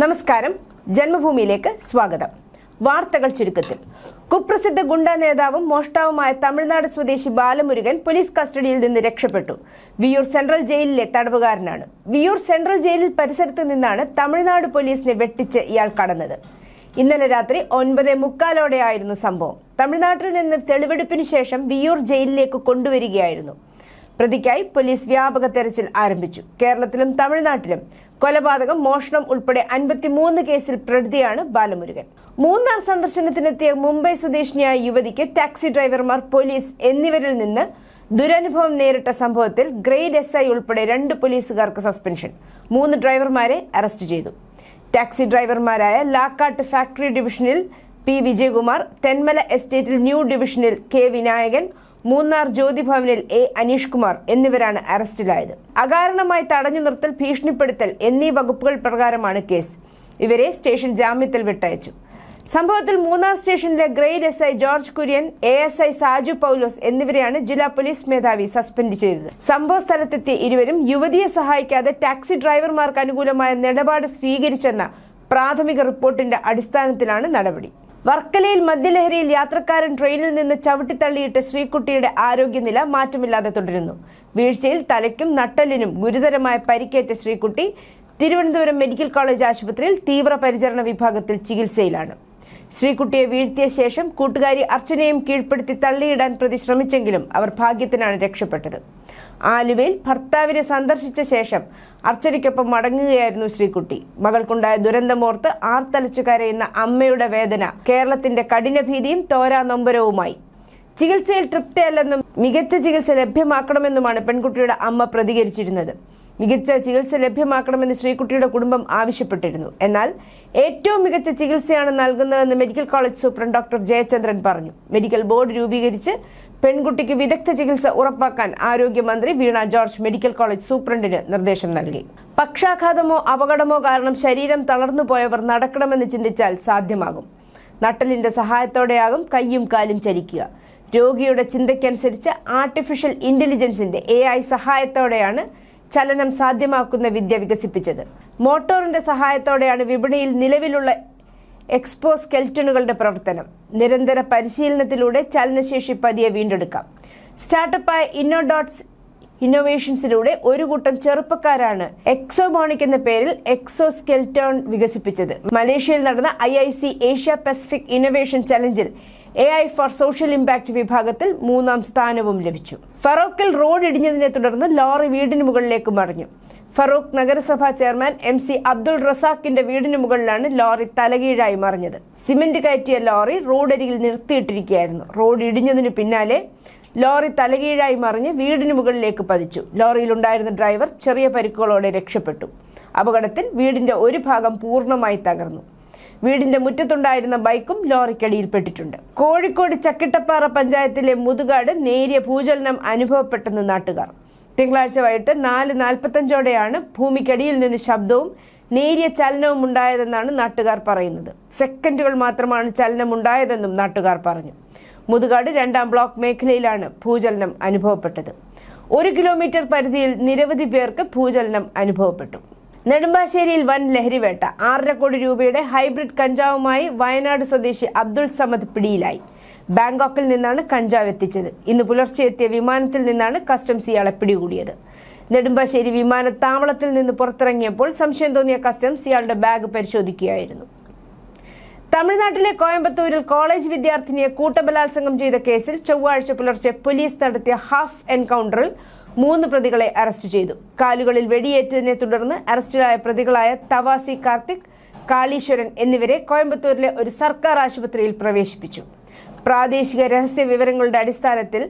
നമസ്കാരം. ജന്മഭൂമിയിലേക്ക് സ്വാഗതം. വാർത്തകൾ ചുരുക്കത്തിൽ. കുപ്രസിദ്ധ ഗുണ്ട നേതാവും മോഷ്ടാവുമായ തമിഴ്നാട് സ്വദേശി ബാലമുരുകൻ പോലീസ് കസ്റ്റഡിയിൽ നിന്ന് രക്ഷപ്പെട്ടു. വിയൂർ സെൻട്രൽ ജയിലിലെ തടവുകാരനാണ്. വിയൂർ സെൻട്രൽ ജയിലിൽ പരിസരത്ത് നിന്നാണ് തമിഴ്നാട് പോലീസിനെ വെട്ടിച്ച് ഇയാൾ കടന്നത്. ഇന്നലെ രാത്രി ഒൻപത് മുക്കാലോടെയായിരുന്നു സംഭവം. തമിഴ്നാട്ടിൽ നിന്ന് തെളിവെടുപ്പിന് ശേഷം വിയൂർ ജയിലിലേക്ക് കൊണ്ടുവരികയായിരുന്നു. പ്രതിക്കായി പോലീസ് വ്യാപക തെരച്ചിൽ ആരംഭിച്ചു. കേരളത്തിലും തമിഴ്നാട്ടിലും കൊലപാതകം മോഷണം ഉൾപ്പെടെ അൻപത്തിമൂന്ന് കേസിൽ പ്രതിയാണ് ബാലമുരുകൻ. മൂന്നാം സന്ദർശനത്തിനെത്തിയ മുംബൈ സ്വദേശിനിയായ യുവതിക്ക് ടാക്സി ഡ്രൈവർമാർ പോലീസ് എന്നിവരിൽ നിന്ന് ദുരനുഭവം നേരിട്ട സംഭവത്തിൽ ഗ്രേഡ് എസ് ഐ ഉൾപ്പെടെ രണ്ട് പോലീസുകാർക്ക് സസ്പെൻഷൻ. മൂന്ന് ഡ്രൈവർമാരെ അറസ്റ്റ് ചെയ്തു. ടാക്സി ഡ്രൈവർമാരായ ലാക്കാട്ട് ഫാക്ടറി ഡിവിഷനിൽ പി വിജയകുമാർ തെന്മല എസ്റ്റേറ്റിൽ ന്യൂ ഡിവിഷനിൽ കെ വിനായകൻ മൂന്നാർ ജ്യോതിഭവനിൽ എ അനീഷ് കുമാർ എന്നിവരാണ് അറസ്റ്റിലായത്. അകാരണമായി തടഞ്ഞു നിർത്തൽ ഭീഷണിപ്പെടുത്തൽ എന്നീ വകുപ്പുകൾ പ്രകാരമാണ് കേസ്. ഇവരെ സ്റ്റേഷൻ ജാമ്യത്തിൽ വിട്ടയച്ചു. സംഭവത്തിൽ മൂന്നാർ സ്റ്റേഷനിലെ grade S I George Kurian A S I Saju Paulose എന്നിവരെയാണ് ജില്ലാ പോലീസ് മേധാവി സസ്പെൻഡ് ചെയ്തത്. സംഭവ സ്ഥലത്തെത്തിയ ഇരുവരും യുവതിയെ സഹായിക്കാതെ ടാക്സി ഡ്രൈവർമാർക്ക് അനുകൂലമായ നിലപാട് സ്വീകരിച്ചെന്ന പ്രാഥമിക റിപ്പോർട്ടിന്റെ അടിസ്ഥാനത്തിലാണ് നടപടി. വർക്കലയിൽ മദ്യലഹരിയിൽ യാത്രക്കാരൻ ട്രെയിനിൽ നിന്ന് ചവിട്ടിത്തള്ളിയിട്ട് ശ്രീകുട്ടിയുടെ ആരോഗ്യനില മാറ്റമില്ലാതെ തുടരുന്നു. വീഴ്ചയിൽ തലയ്ക്കും നട്ടലിനും ഗുരുതരമായ പരിക്കേറ്റ ശ്രീകുട്ടി തിരുവനന്തപുരം മെഡിക്കൽ കോളേജ് ആശുപത്രിയിൽ തീവ്രപരിചരണ വിഭാഗത്തിൽ ചികിത്സയിലാണ്. ശ്രീകുട്ടിയെ വീഴ്ത്തിയ ശേഷം കൂട്ടുകാരി അർച്ചനയും കീഴ്പ്പെടുത്തി തള്ളിയിടാൻ പ്രതി ശ്രമിച്ചെങ്കിലും അവർ ഭാഗ്യത്തിനാണ് രക്ഷപ്പെട്ടത്. ആലുവയിൽ ഭർത്താവിനെ സന്ദർശിച്ച ശേഷം അർച്ചനയ്ക്കൊപ്പം മടങ്ങുകയായിരുന്നു ശ്രീകുട്ടി. മകൾക്കുണ്ടായ ദുരന്തമോർത്ത് ആർത്തലച്ചു കരയുന്ന അമ്മയുടെ വേദന കേരളത്തിന്റെ കഠിനഭീതിയും തോരാ നൊമ്പരവുമായി. ചികിത്സയിൽ തൃപ്തിയല്ലെന്നും മികച്ച ചികിത്സ ലഭ്യമാക്കണമെന്നുമാണ് പെൺകുട്ടിയുടെ അമ്മ പ്രതികരിച്ചിരുന്നത്. മികച്ച ചികിത്സ ലഭ്യമാക്കണമെന്ന് ശ്രീകുട്ടിയുടെ കുടുംബം ആവശ്യപ്പെട്ടിരുന്നു. എന്നാൽ ഏറ്റവും മികച്ച ചികിത്സയാണ് നൽകുന്നതെന്ന് medical college superintendent doctor Jayachandran പറഞ്ഞു. മെഡിക്കൽ ബോർഡ് രൂപീകരിച്ച് പെൺകുട്ടിക്ക് വിദഗ്ധ ചികിത്സ ഉറപ്പാക്കാൻ ആരോഗ്യമന്ത്രി വീണ ജോർജ് മെഡിക്കൽ കോളേജ് സൂപ്രണ്ടിന് നിർദ്ദേശം നൽകി. പക്ഷാഘാതമോ അപകടമോ കാരണം ശരീരം തളർന്നുപോയവർ നടക്കണമെന്ന് ചിന്തിച്ചാൽ സാധ്യമാകും. നട്ടലിന്റെ സഹായത്തോടെയാകും കയ്യും കാലും ചലിക്കുക രോഗിയുടെ ചിന്തയ്ക്കനുസരിച്ച് ആർട്ടിഫിഷ്യൽ ഇന്റലിജൻസിന്റെ എ സഹായത്തോടെയാണ് ചലനം സാധ്യമാക്കുന്ന വിദ്യ വികസിപ്പിച്ചത്. മോട്ടോറിന്റെ സഹായത്തോടെയാണ് വിപണിയിൽ നിലവിലുള്ള എക്സ്പോ സ്കെൽറ്റനുകളുടെ പ്രവർത്തനം. നിരന്തര പരിശീലനത്തിലൂടെ ചലനശേഷി പതിയെ വീണ്ടെടുക്കാം. സ്റ്റാർട്ടപ്പായ ഇന്നോഡോട്ട്സ് ഇന്നോവേഷൻസിലൂടെ ഒരു കൂട്ടം ചെറുപ്പക്കാരാണ് എക്സോമോണിക് എന്ന പേരിൽ എക്സോ സ്കെൽറ്റോൺ വികസിപ്പിച്ചത്. മലേഷ്യയിൽ നടന്ന I I C Asia Pacific innovation ചലഞ്ചിൽ A I for social impact വിഭാഗത്തിൽ മൂന്നാം സ്ഥാനവും ലഭിച്ചു. ഫറോക്കിൽ റോഡ് ഇടിഞ്ഞതിനെ തുടർന്ന് ലോറി വീടിന് മുകളിലേക്ക് മറിഞ്ഞു. ഫറൂഖ് നഗരസഭാ ചെയർമാൻ എം സി അബ്ദുൾ റസാഖിന്റെ വീടിന് മുകളിലാണ് ലോറി തലകീഴായി മറിഞ്ഞത്. സിമന്റ് കയറ്റിയ ലോറി റോഡരികിൽ നിർത്തിയിട്ടിരിക്കുകയായിരുന്നു. റോഡ് ഇടിഞ്ഞതിനു പിന്നാലെ ലോറി തലകീഴായി മറിഞ്ഞ് വീടിന് മുകളിലേക്ക് പതിച്ചു. ലോറിയിലുണ്ടായിരുന്ന ഡ്രൈവർ ചെറിയ പരിക്കുകളോടെ രക്ഷപ്പെട്ടു. അപകടത്തിൽ വീടിന്റെ ഒരു ഭാഗം പൂർണമായി തകർന്നു. വീടിന്റെ മുറ്റത്തുണ്ടായിരുന്ന ബൈക്കും ലോറിക്കടിയിൽപ്പെട്ടിട്ടുണ്ട്. കോഴിക്കോട് ചക്കിട്ടപ്പാറ പഞ്ചായത്തിലെ മുതുകാട് നേരിയ ഭൂചലനം അനുഭവപ്പെട്ടെന്ന് നാട്ടുകാർ. തിങ്കളാഴ്ച വൈകിട്ട് നാല് നാൽപ്പത്തഞ്ചോടെയാണ് ഭൂമിക്കടിയിൽ നിന്ന് ശബ്ദവും നേരിയ ചലനവും ഉണ്ടായതെന്നാണ് നാട്ടുകാർ പറയുന്നത്. സെക്കൻഡുകൾ മാത്രമാണ് ചലനം ഉണ്ടായതെന്നും നാട്ടുകാർ പറഞ്ഞു. മുതുകാട് രണ്ടാം ബ്ലോക്ക് മേഖലയിലാണ് ഭൂചലനം അനുഭവപ്പെട്ടത്. ഒരു കിലോമീറ്റർ പരിധിയിൽ നിരവധി പേർക്ക് ഭൂചലനം അനുഭവപ്പെട്ടു. നെടുമ്പാശ്ശേരിയിൽ വൻ ലഹരിവേട്ട ആറര കോടി രൂപയുടെ ഹൈബ്രിഡ് കഞ്ചാവുമായി വയനാട് സ്വദേശി അബ്ദുൾ സമദ് പിടിയിലായി. ബാങ്കോക്കിൽ നിന്നാണ് കഞ്ചാവ് എത്തിച്ചത്. ഇന്ന് പുലർച്ചെ എത്തിയ വിമാനത്തിൽ നിന്നാണ് കസ്റ്റംസ് ഇയാളെ പിടികൂടിയത്. നെടുമ്പാശ്ശേരി വിമാനത്താവളത്തിൽ നിന്ന് പുറത്തിറങ്ങിയപ്പോൾ സംശയം തോന്നിയ കസ്റ്റംസ് ഇയാളുടെ ബാഗ് പരിശോധിക്കുകയായിരുന്നു. തമിഴ്നാട്ടിലെ കോയമ്പത്തൂരിൽ കോളേജ് വിദ്യാർത്ഥിനിയെ കൂട്ടബലാത്സംഗം ചെയ്ത കേസിൽ ചൊവ്വാഴ്ച പുലർച്ചെ പോലീസ് നടത്തിയ ഹാഫ് എൻകൗണ്ടറിൽ മൂന്ന് പ്രതികളെ അറസ്റ്റ് ചെയ്തു. കാലുകളിൽ വെടിയേറ്റതിനെ തുടർന്ന് അറസ്റ്റിലായ പ്രതികളായ തവാസി കാർത്തിക് കാളീശ്വരൻ എന്നിവരെ കോയമ്പത്തൂരിലെ ഒരു സർക്കാർ ആശുപത്രിയിൽ പ്രവേശിപ്പിച്ചു. പ്രാദേശിക രഹസ്യ വിവരങ്ങളുടെ അടിസ്ഥാനത്തിൽ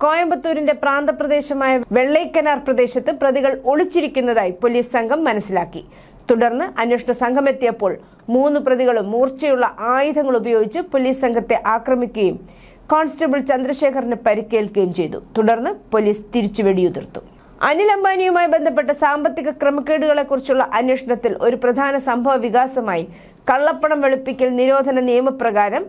കോയമ്പത്തൂരിന്റെ പ്രാന്തപ്രദേശമായ വെള്ളൈക്കനാർ പ്രദേശത്ത് പ്രതികൾ ഒളിച്ചിരിക്കുന്നതായി പോലീസ് സംഘം മനസ്സിലാക്കി. തുടർന്ന് അന്വേഷണ സംഘമെത്തിയപ്പോൾ മൂന്ന് പ്രതികളും മൂർച്ചയുള്ള ആയുധങ്ങൾ ഉപയോഗിച്ച് പോലീസ് സംഘത്തെ ആക്രമിക്കുകയും കോൺസ്റ്റബിൾ ചന്ദ്രശേഖറിന് പരിക്കേൽക്കുകയും ചെയ്തു. തുടർന്ന് പോലീസ് തിരിച്ചു വെടിയുതിർത്തു അനിൽ അംബാനിയുമായി ബന്ധപ്പെട്ട സാമ്പത്തിക ക്രമക്കേടുകളെക്കുറിച്ചുള്ള അന്വേഷണത്തിൽ ഒരു പ്രധാന സംഭവ വികാസമായി കള്ളപ്പണം വെളുപ്പിക്കൽ നിരോധന നിയമപ്രകാരം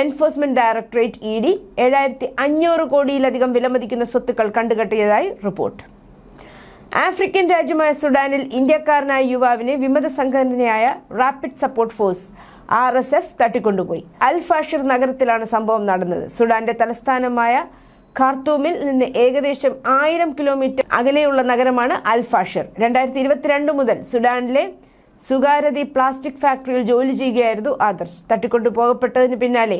എൻഫോഴ്സ്മെന്റ് ഡയറക്ടറേറ്റ് ഇ ഡി ഏഴായിരത്തി അഞ്ഞൂറ് കോടിയിലധികം വിലമതിക്കുന്ന സ്വത്തുക്കൾ കണ്ടുകെട്ടിയതായി റിപ്പോർട്ട്. ആഫ്രിക്കൻ രാജ്യമായ സുഡാനിൽ ഇന്ത്യക്കാരനായ യുവാവിനെ വിമത സംഘടനയായ rapid support force R S F തട്ടിക്കൊണ്ടുപോയി. അൽ ഫാഷിർ നഗരത്തിലാണ് സംഭവം നടന്നത്. സുഡാന്റെ തലസ്ഥാനമായ ഖാർത്തൂമിൽ നിന്ന് ഏകദേശം ആയിരം കിലോമീറ്റർ അകലെയുള്ള നഗരമാണ് അൽ ഫാഷിർ. രണ്ടായിരത്തി ഇരുപത്തിരണ്ട് മുതൽ സുഡാനിലെ സുഗാരതി പ്ലാസ്റ്റിക് ഫാക്ടറിയിൽ ജോലി ചെയ്യുകയായിരുന്നു ആദർശ്. തട്ടിക്കൊണ്ടു പോകപ്പെട്ടതിന് പിന്നാലെ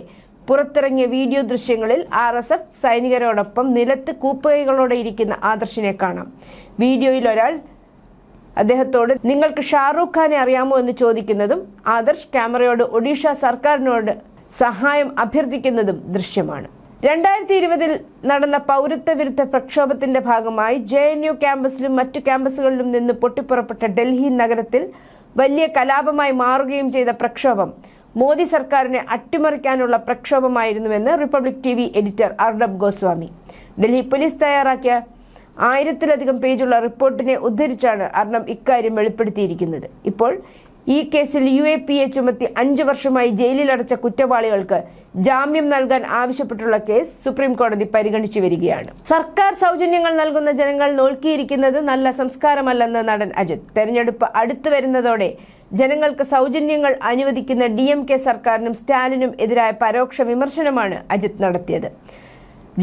പുറത്തിറങ്ങിയ വീഡിയോ ദൃശ്യങ്ങളിൽ ആർ എസ് എഫ് സൈനികരോടൊപ്പം നിലത്ത് കൂപ്പുകൈകളോടെ ഇരിക്കുന്ന ആദർശിനെ കാണാം. വീഡിയോയിൽ ഒരാൾ അദ്ദേഹത്തോട് നിങ്ങൾക്ക് ഷാറൂഖ് ഖാനെ അറിയാമോ എന്ന് ചോദിക്കുന്നതും ആദർശ് ക്യാമറയോട് ഒഡീഷ സർക്കാരിനോട് സഹായം അഭ്യർത്ഥിക്കുന്നതും ദൃശ്യമാണ്. രണ്ടായിരത്തി ഇരുപതിൽ നടന്ന പൗരത്വ വിരുദ്ധ പ്രക്ഷോഭത്തിന്റെ ഭാഗമായി ജെ എൻ യു ക്യാമ്പസിലും മറ്റു ക്യാമ്പസുകളിലും നിന്ന് പൊട്ടിപ്പുറപ്പെട്ട ഡൽഹി നഗരത്തിൽ വലിയ കലാപമായി മാറുകയും ചെയ്ത പ്രക്ഷോഭം മോദി സർക്കാരിനെ അട്ടിമറിക്കാനുള്ള പ്രക്ഷോഭമായിരുന്നുവെന്ന് Republic TV editor Arnab Goswami. Delhi police തയ്യാറാക്കിയ ആയിരത്തിലധികം പേജുള്ള റിപ്പോർട്ടിനെ ഉദ്ധരിച്ചാണ് അർണബ് ഇക്കാര്യം വെളിപ്പെടുത്തിയിരിക്കുന്നത്. ഇപ്പോൾ ഈ കേസിൽ യു എ പി എ ചുമത്തി അഞ്ചു വർഷമായി ജയിലിലടച്ച കുറ്റവാളികൾക്ക് ജാമ്യം നൽകാൻ ആവശ്യപ്പെട്ടുള്ള കേസ് സുപ്രീം കോടതി പരിഗണിച്ചു വരികയാണ്. സർക്കാർ സൗജന്യങ്ങൾ നൽകുന്ന ജനങ്ങൾ നോക്കിയിരിക്കുന്നത് നല്ല സംസ്കാരമല്ലെന്ന് നടൻ അജിത്. തെരഞ്ഞെടുപ്പ് അടുത്തു വരുന്നതോടെ ജനങ്ങൾക്ക് സൗജന്യങ്ങൾ അനുവദിക്കുന്ന ഡി സർക്കാരിനും സ്റ്റാലിനും എതിരായ പരോക്ഷ വിമർശനമാണ് അജിത് നടത്തിയത്.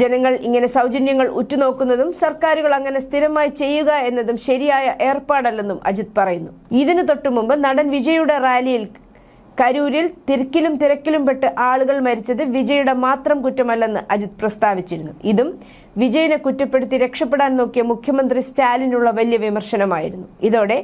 ജനങ്ങൾ ഇങ്ങനെ സൗജന്യങ്ങൾ ഉറ്റുനോക്കുന്നതും സർക്കാരുകൾ അങ്ങനെ സ്ഥിരമായി ചെയ്യുക എന്നതും ശരിയായ ഏർപ്പാടല്ലെന്നും അജിത് പറയുന്നു. ഇതിനു തൊട്ടു മുമ്പ് നടൻ വിജയുടെ റാലിയിൽ കരൂരിൽ തിരക്കിലും തിരക്കിലും പെട്ട് ആളുകൾ മരിച്ചത് വിജയുടെ മാത്രം കുറ്റമല്ലെന്ന് അജിത് പ്രസ്താവിച്ചിരുന്നു. ഇതും വിജയനെ കുറ്റപ്പെടുത്തി രക്ഷപ്പെടാൻ നോക്കിയ മുഖ്യമന്ത്രി സ്റ്റാലിനുള്ള വലിയ വിമർശനമായിരുന്നു. ഇതോടെ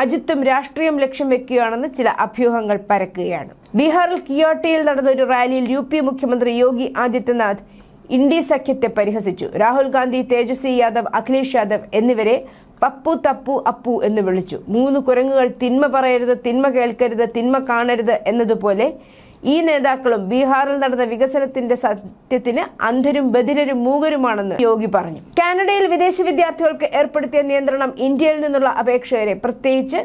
അജിത്തും രാഷ്ട്രീയം ലക്ഷ്യം വെക്കുകയാണെന്ന് ചില അഭ്യൂഹങ്ങൾ പരക്കുകയാണ്. ബീഹാറിൽ കിയോട്ടയിൽ നടന്ന ഒരു റാലിയിൽ യു മുഖ്യമന്ത്രി യോഗി ആദിത്യനാഥ് ഇന്ത്യ സഖ്യത്തെ പരിഹസിച്ചു. രാഹുൽ ഗാന്ധി തേജസ്വി യാദവ് അഖിലേഷ് യാദവ് എന്നിവരെ പപ്പു തപ്പു അപ്പു എന്ന് വിളിച്ചു. മൂന്ന് കുരങ്ങുകൾ തിന്മ പറയരുത് തിന്മ കേൾക്കരുത് തിന്മ കാണരുത് എന്നതുപോലെ ഈ നേതാക്കളും ബീഹാറിൽ നടന്ന വികസനത്തിന്റെ സത്യത്തിന് അന്ധരും ബധിരരും മൂകരുമാണെന്ന് യോഗി പറഞ്ഞു. കാനഡയിൽ വിദേശ വിദ്യാർത്ഥികൾക്ക് ഏർപ്പെടുത്തിയ നിയന്ത്രണം ഇന്ത്യയിൽ നിന്നുള്ള അപേക്ഷകരെ പ്രത്യേകിച്ച്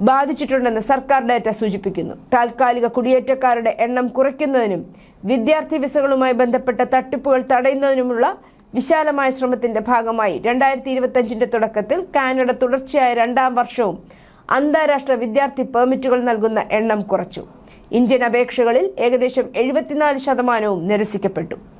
ബാധിച്ചിട്ടുണ്ടെന്ന് സർക്കാർ ഡാറ്റ സൂചിപ്പിക്കുന്നു. താൽക്കാലിക കുടിയേറ്റക്കാരുടെ എണ്ണം കുറയ്ക്കുന്നതിനും വിദ്യാർത്ഥി വിസകളുമായി ബന്ധപ്പെട്ട തട്ടിപ്പുകൾ തടയുന്നതിനുമുള്ള വിശാലമായ ശ്രമത്തിന്റെ ഭാഗമായി രണ്ടായിരത്തി ഇരുപത്തിയഞ്ചിന്റെ തുടക്കത്തിൽ കാനഡ തുടർച്ചയായ രണ്ടാം വർഷവും അന്താരാഷ്ട്ര വിദ്യാർത്ഥി പെർമിറ്റുകൾ നൽകുന്ന എണ്ണം കുറച്ചു. ഇന്ത്യൻ അപേക്ഷകളിൽ ഏകദേശം എഴുപത്തിനാല് ശതമാനവും നിരസിക്കപ്പെട്ടു.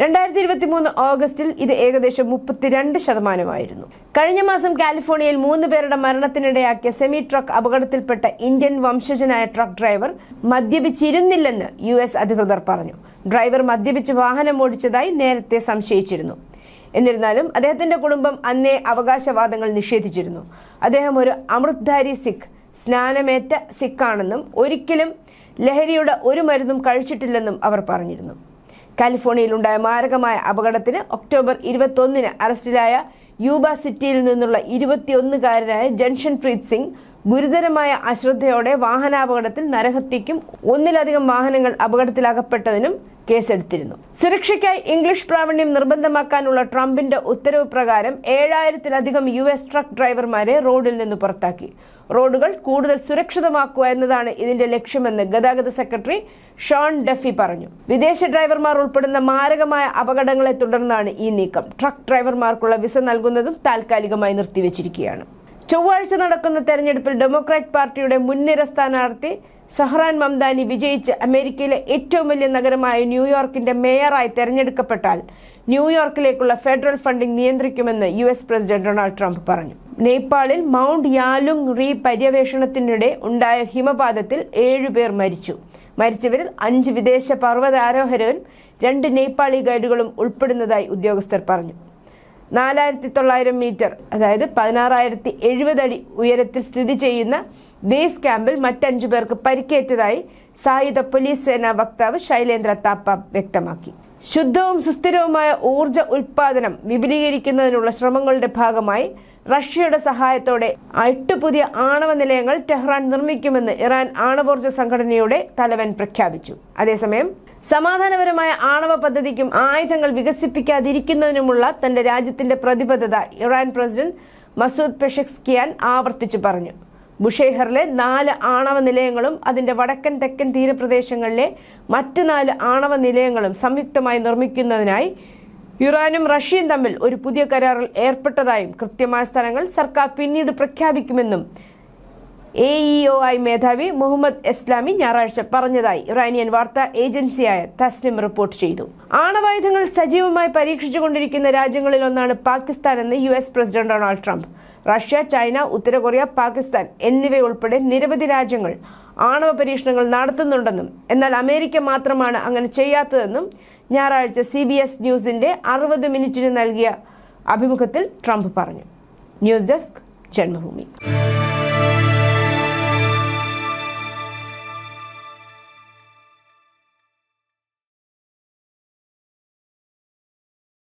രണ്ടായിരത്തി ഇരുപത്തി മൂന്ന് ഓഗസ്റ്റിൽ ഇത് ഏകദേശം മുപ്പത്തിരണ്ട് ശതമാനമായിരുന്നു. കഴിഞ്ഞ മാസം കാലിഫോർണിയയിൽ മൂന്ന് പേരുടെ മരണത്തിനിടയാക്കിയ സെമി ട്രക്ക് അപകടത്തിൽപ്പെട്ട ഇന്ത്യൻ വംശജനായ ട്രക്ക് ഡ്രൈവർ മദ്യപിച്ചിരുന്നില്ലെന്ന് യു എസ് അധികൃതർ പറഞ്ഞു. ഡ്രൈവർ മദ്യപിച്ച് വാഹനം ഓടിച്ചതായി നേരത്തെ സംശയിച്ചിരുന്നു. എന്നിരുന്നാലും അദ്ദേഹത്തിന്റെ കുടുംബം അന്നേ അവകാശവാദങ്ങൾ നിഷേധിച്ചിരുന്നു. അദ്ദേഹം ഒരു അമൃത്ധാരി സിഖ് സ്നാനമേറ്റ സിഖാണെന്നും ഒരിക്കലും ലഹരിയുടെ ഒരു മരുന്നും കഴിച്ചിട്ടില്ലെന്നും അവർ പറഞ്ഞിരുന്നു. കാലിഫോർണിയയിലുണ്ടായ മാരകമായ അപകടത്തിന് ഒക്ടോബർ ഇരുപത്തൊന്നിന് അറസ്റ്റിലായ യൂബ സിറ്റിയിൽ നിന്നുള്ള ഇരുപത്തിയൊന്നുകാരനായ ജൻഷൻ പ്രീത് സിംഗ് ഗുരുതരമായ അശ്രദ്ധയോടെ വാഹനാപകടത്തിൽ നരഹത്യയ്ക്കും ഒന്നിലധികം വാഹനങ്ങൾ അപകടത്തിലകപ്പെട്ടതിനും കേസെടുത്തിരുന്നു. സുരക്ഷയ്ക്കായി ഇംഗ്ലീഷ് പ്രാവീണ്യം നിർബന്ധമാക്കാനുള്ള ട്രംപിന്റെ ഉത്തരവ് പ്രകാരം ഏഴായിരത്തിലധികം യു എസ് ട്രക്ക് ഡ്രൈവർമാരെ റോഡിൽ നിന്ന് പുറത്താക്കി. റോഡുകൾ കൂടുതൽ സുരക്ഷിതമാക്കുക എന്നതാണ് ഇതിന്റെ ലക്ഷ്യമെന്ന് ഗതാഗത സെക്രട്ടറി ഷോൺ ഡെഫി പറഞ്ഞു. വിദേശ ഡ്രൈവർമാർ ഉൾപ്പെടുന്ന മാരകമായ അപകടങ്ങളെ തുടർന്നാണ് ഈ നീക്കം. ട്രക്ക് ഡ്രൈവർമാർക്കുള്ള വിസ നൽകുന്നതും താൽക്കാലികമായി നിർത്തിവച്ചിരിക്കുകയാണ്. ചൊവ്വാഴ്ച നടക്കുന്ന തെരഞ്ഞെടുപ്പിൽ ഡെമോക്രാറ്റ് പാർട്ടിയുടെ മുൻനിര സ്ഥാനാർത്ഥി സഹ്റാൻ മംദാനി വിജയിച്ച് അമേരിക്കയിലെ ഏറ്റവും വലിയ നഗരമായ ന്യൂയോർക്കിന്റെ മേയറായി തെരഞ്ഞെടുക്കപ്പെട്ടാൽ ന്യൂയോർക്കിലേക്കുള്ള federal funding നിയന്ത്രിക്കുമെന്ന് U S president Donald Trump പറഞ്ഞു. നേപ്പാളിൽ മൗണ്ട് യാലുങ് റീ പര്യവേഷണത്തിനിടെ ഉണ്ടായ ഹിമപാതത്തിൽ ഏഴുപേർ മരിച്ചു. മരിച്ചവരിൽ അഞ്ച് വിദേശ പർവതാരോഹരും രണ്ട് നേപ്പാളി ഗൈഡുകളും ഉൾപ്പെടുന്നതായി ഉദ്യോഗസ്ഥർ പറഞ്ഞു. നാലായിരത്തി തൊള്ളായിരം മീറ്റർ അതായത് പതിനാറായിരത്തി എഴുപത് അടി ഉയരത്തിൽ സ്ഥിതി ചെയ്യുന്ന ബേസ് ക്യാമ്പിൽ മറ്റഞ്ചു പേർക്ക് പരിക്കേറ്റതായി സായുധ പോലീസ് സേനാ വക്താവ് ശൈലേന്ദ്ര താപ്പ വ്യക്തമാക്കി. ശുദ്ധവും സുസ്ഥിരവുമായ ഊർജ ഉൽപാദനം വിപുലീകരിക്കുന്നതിനുള്ള ശ്രമങ്ങളുടെ ഭാഗമായി റഷ്യയുടെ സഹായത്തോടെ എട്ട് പുതിയ ആണവ നിലയങ്ങൾ ടെഹ്റാൻ നിർമ്മിക്കുമെന്ന് ഇറാൻ ആണവോർജ സംഘടനയുടെ തലവൻ പ്രഖ്യാപിച്ചു. അതേസമയം സമാധാനപരമായ ആണവ പദ്ധതിക്കും ആയുധങ്ങൾ വികസിപ്പിക്കാതിരിക്കുന്നതിനുമുള്ള തന്റെ രാജ്യത്തിന്റെ പ്രതിബദ്ധത ഇറാൻ പ്രസിഡന്റ് മസൂദ് പെഷക്സ്കിയാൻ ആവർത്തിച്ചു പറഞ്ഞു. ബുഷേഹറിലെ നാല് ആണവ നിലയങ്ങളും അതിന്റെ വടക്കൻ തെക്കൻ തീരപ്രദേശങ്ങളിലെ മറ്റ് നാല് ആണവ നിലയങ്ങളും സംയുക്തമായി നിർമ്മിക്കുന്നതിനായി ഇറാനും റഷ്യയും തമ്മിൽ ഒരു പുതിയ കരാറിൽ ഏർപ്പെട്ടതായും കൃത്യമായ സ്ഥലങ്ങൾ സർക്കാർ പിന്നീട് പ്രഖ്യാപിക്കുമെന്നും എ ഇ ഒ ഐ മേധാവി മുഹമ്മദ് ഇസ്ലാമി ഞായറാഴ്ച പറഞ്ഞതായി ഇറാനിയൻ വാർത്താ ഏജൻസിയായ തസ്ലിം റിപ്പോർട്ട് ചെയ്തു. ആണവായുധങ്ങൾ സജീവമായി പരീക്ഷിച്ചുകൊണ്ടിരിക്കുന്ന രാജ്യങ്ങളിൽ ഒന്നാണ് പാകിസ്ഥാൻ എന്ന് U S president Donald Trump. Russia China ഉത്തര കൊറിയ പാകിസ്ഥാൻ എന്നിവയുൾപ്പെടെ നിരവധി രാജ്യങ്ങൾ ആണവ പരീക്ഷണങ്ങൾ നടത്തുന്നുണ്ടെന്നും എന്നാൽ അമേരിക്ക മാത്രമാണ് അങ്ങനെ ചെയ്യാത്തതെന്നും ഞായറാഴ്ച സി ബി എസ് ന്യൂസിന്റെ അറുപത് മിനിറ്റിന് നൽകിയ അഭിമുഖത്തിൽ ട്രംപ് പറഞ്ഞു. News desk Janmabhumi.